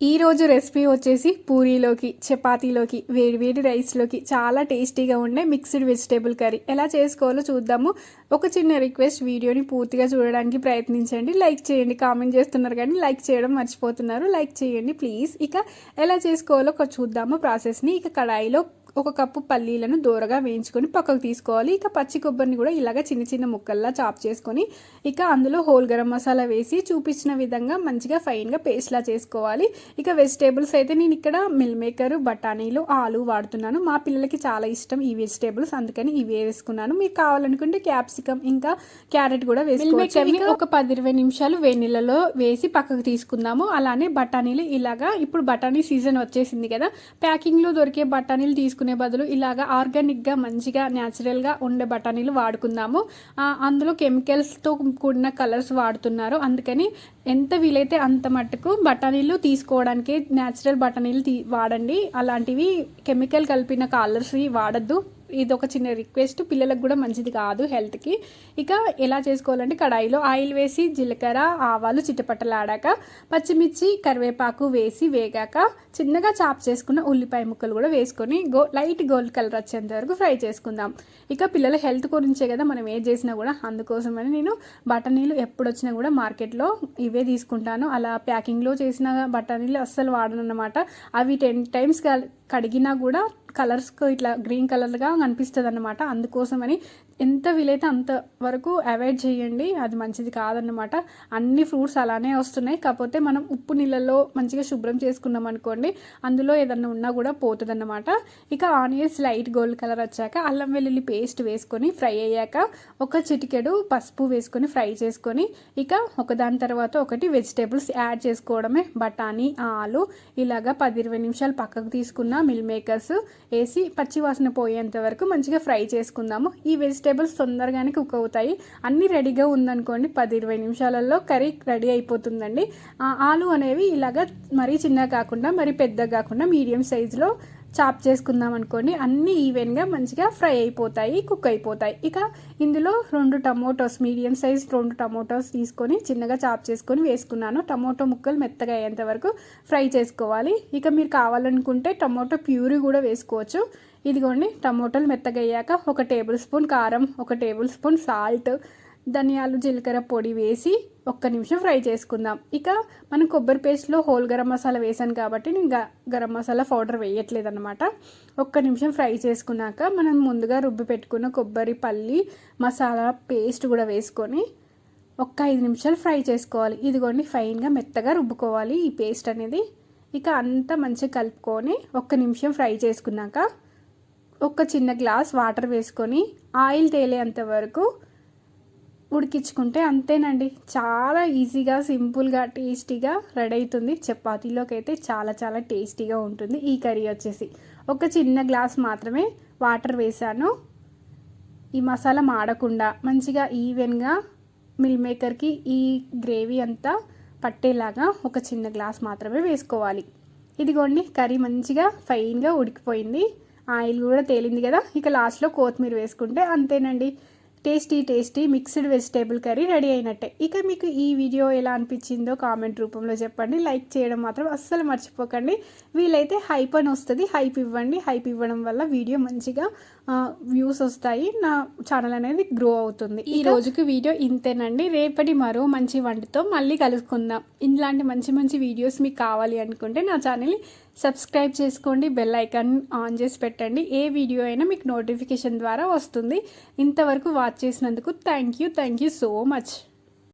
ఈరోజు రెసిపీ వచ్చేసి పూరీలోకి చపాతీలోకి వేడి వేడి రైస్లోకి చాలా టేస్టీగా ఉండే మిక్స్డ్ వెజిటేబుల్ కర్రీ. ఎలా చేసుకోవాలో చూద్దాము. ఒక చిన్న రిక్వెస్ట్ వీడియోని పూర్తిగా చూడడానికి ప్రయత్నించండి. లైక్ చేయండి కామెంట్ చేస్తున్నారు కానీ లైక్ చేయడం మర్చిపోతున్నారు. లైక్ చేయండి ప్లీజ్. ఇక ఎలా చేసుకోవాలో ఒక చూద్దాము ప్రాసెస్ని. ఇక కడాయిలో ఒక కప్పు పల్లీలను దూరగా వేయించుకొని పక్కకు తీసుకోవాలి. ఇక పచ్చి కొబ్బరిని కూడా ఇలాగ చిన్న చిన్న ముక్కల్లా చాప్ చేసుకొని ఇక అందులో హోల్ గరం మసాలా వేసి చూపించిన విధంగా మంచిగా ఫైన్గా పేస్ట్లా చేసుకోవాలి. ఇక వెజిటేబుల్స్ అయితే నేను ఇక్కడ మిల్ మేకర్ బఠానీలు ఆలు వాడుతున్నాను. మా పిల్లలకి చాలా ఇష్టం ఈ వెజిటేబుల్స్ అందుకని ఇవి వేసుకున్నాను. మీకు కావాలనుకుంటే క్యాప్సికమ్ ఇంకా క్యారెట్ కూడా వేసుకోవచ్చు. ఒక పది ఇరవై నిమిషాలు వేడి నీళ్ళలో వేసి పక్కకు తీసుకుందాము. అలానే బఠానీలు ఇలాగా ఇప్పుడు బఠానీ సీజన్ వచ్చేసింది కదా. ప్యాకింగ్లో దొరికే బఠానీలు వాడుకునే బదులు ఇలాగా ఆర్గానిక్గా మంచిగా న్యాచురల్గా ఉండే బఠానీలు వాడుకుందాము. అందులో కెమికల్స్తో కూడిన కలర్స్ వాడుతున్నారు. అందుకని ఎంత వీలైతే అంత మట్టుకు బఠానీలు తీసుకోవడానికి న్యాచురల్ బఠానీలు తీ వాడండి. అలాంటివి కెమికల్ కలిపిన కలర్స్ వాడద్దు. ఇది ఒక చిన్న రిక్వెస్ట్. పిల్లలకు కూడా మంచిది కాదు హెల్త్కి. ఇక ఎలా చేసుకోవాలంటే కడాయిలో ఆయిల్ వేసి జీలకర్ర ఆవాలు చిట్టపట్టలాడాక పచ్చిమిర్చి కరివేపాకు వేసి వేగాక చిన్నగా చాప్ చేసుకున్న ఉల్లిపాయ ముక్కలు కూడా వేసుకొని గో లైట్ గోల్డ్ కలర్ వచ్చేంత వరకు ఫ్రై చేసుకుందాం. ఇక పిల్లల హెల్త్ గురించే కదా మనం ఏం చేసినా కూడా. అందుకోసమని నేను బఠానీలు ఎప్పుడొచ్చినా కూడా మార్కెట్లో ఇవే తీసుకుంటాను. అలా ప్యాకింగ్లో చేసిన బఠానీలు అస్సలు వాడను అనమాట అవి టెన్ టైమ్స్ కడిగినా కూడా కలర్స్కు ఇట్లా గ్రీన్ కలర్గా కనిపిస్తుంది అనమాట అందుకోసమని ఎంత వీలైతే అంత వరకు అవాయిడ్ చేయండి. అది మంచిది కాదన్నమాట. అన్ని ఫ్రూట్స్ అలానే వస్తున్నాయి. కాకపోతే మనం ఉప్పు నీళ్ళల్లో మంచిగా శుభ్రం చేసుకున్నాం అనుకోండి అందులో ఏదన్నా ఉన్నా కూడా పోతుందన్నమాట. ఇక ఆనియన్స్ లైట్ గోల్డ్ కలర్ వచ్చాక అల్లం వెల్లుల్లి పేస్ట్ వేసుకొని ఫ్రై అయ్యాక ఒక చిటికెడు పసుపు వేసుకొని ఫ్రై చేసుకొని ఇక ఒకదాని తర్వాత ఒకటి వెజిటేబుల్స్ యాడ్ చేసుకోవడమే. బఠానీ ఆలు ఇలాగా పది ఇరవై నిమిషాలు పక్కకు తీసుకున్న మిల్ మేకర్స్ వేసి పచ్చి వాసన పోయేంత వరకు మంచిగా ఫ్రై చేసుకుందాము. ఈ వెజిటేబుల్స్ తొందరగానే కుక్ అవుతాయి. అన్నీ రెడీగా ఉందనుకోండి పది ఇరవై నిమిషాలలో కర్రీ రెడీ అయిపోతుందండి. ఆలు అనేవి ఇలాగ మరీ చిన్నగా కాకుండా మరీ పెద్దగా కాకుండా మీడియం సైజులో చాప్ చేసుకుందాం అనుకోండి అన్నీ ఈవెన్గా మంచిగా ఫ్రై అయిపోతాయి కుక్ అయిపోతాయి. ఇక ఇందులో రెండు టమోటోస్ మీడియం సైజ్ రెండు టమోటోస్ తీసుకొని చిన్నగా చాప్ చేసుకొని వేసుకున్నాను. టమోటో ముక్కలు మెత్తగా అయ్యేంత వరకు ఫ్రై చేసుకోవాలి. ఇక మీరు కావాలనుకుంటే టమోటో ప్యూరీ కూడా వేసుకోవచ్చు. ఇదిగోండి టమోటాలు మెత్తగా అయ్యాక ఒక టేబుల్ స్పూన్ కారం ఒక టేబుల్ స్పూన్ సాల్ట్ ధనియాలు జీలకర్ర పొడి వేసి ఒక్క నిమిషం ఫ్రై చేసుకుందాం. ఇక మనం కొబ్బరి పేస్ట్లో హోల్ గరం మసాలా వేసాను కాబట్టి నేను గ గరం మసాలా పౌడర్ వేయట్లేదు అనమాట ఒక్క నిమిషం ఫ్రై చేసుకున్నాక మనం ముందుగా రుబ్బి పెట్టుకున్న కొబ్బరి పల్లి మసాలా పేస్ట్ కూడా వేసుకొని ఒక్క ఐదు నిమిషాలు ఫ్రై చేసుకోవాలి. ఇదిగోండి ఫైన్గా మెత్తగా రుబ్బుకోవాలి ఈ పేస్ట్ అనేది. ఇక అంతా మంచిగా కలుపుకొని ఒక్క నిమిషం ఫ్రై చేసుకున్నాక ఒక చిన్న గ్లాస్ వాటర్ వేసుకొని ఆయిల్ తేలేంత వరకు ఉడికించుకుంటే అంతేనండి. చాలా ఈజీగా సింపుల్గా టేస్టీగా రెడీ అవుతుంది. చపాతీలోకి అయితే చాలా చాలా టేస్టీగా ఉంటుంది. ఈ కర్రీ వచ్చేసి ఒక చిన్న గ్లాస్ మాత్రమే వాటర్ వేసాను ఈ మసాలా మాడకుండా మంచిగా ఈవెన్గా మిల్ మేకర్కి ఈ గ్రేవీ అంతా పట్టేలాగా ఒక చిన్న గ్లాస్ మాత్రమే వేసుకోవాలి. ఇదిగోండి కర్రీ మంచిగా ఫైన్గా ఉడికిపోయింది. ఆయిల్ కూడా తేలింది కదా. ఇక లాస్ట్లో కొత్తిమీర వేసుకుంటే అంతేనండి. Tasty tasty mixed vegetable curry ready అయినట్టే. ఇక మీకు ఈ వీడియో ఎలా అనిపించిందో కామెంట్ రూపంలో చెప్పండి. లైక్ చేయడం మాత్రం అస్సలు మర్చిపోకండి. వీలైతే హైప్ అని వస్తుంది. హైప్ ఇవ్వండి. హైప్ ఇవ్వడం వల్ల వీడియో మంచిగా వ్యూస్ వస్తాయి. నా ఛానల్ అనేది గ్రో అవుతుంది. ఈ రోజుకి వీడియో ఇంతేనండి. రేపటి మరో మంచి వంటతో మళ్ళీ కలుసుకుందాం. ఇలాంటి మంచి మంచి వీడియోస్ మీకు కావాలి అనుకుంటే నా ఛానల్ని సబ్స్క్రైబ్ చేసుకోండి బెల్ ఐకాన్ ఆన్ చేసి పెట్టండి. ఏ వీడియో అయినా మీకు నోటిఫికేషన్ ద్వారా వస్తుంది. ఇంతవరకు వాచ్ చేసినందుకు thank you thank you so much